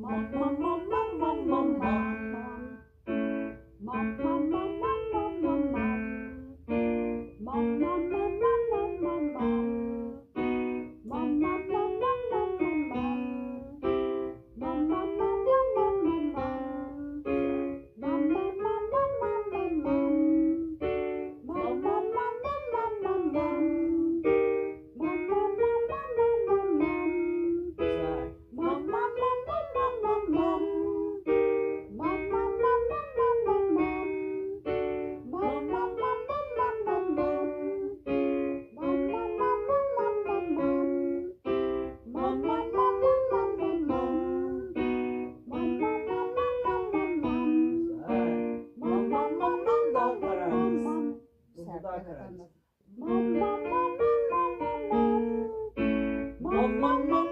Mom, mom, mom, mom, mom. O da Ankara. Mam mam mam mam mam mam mam mam mam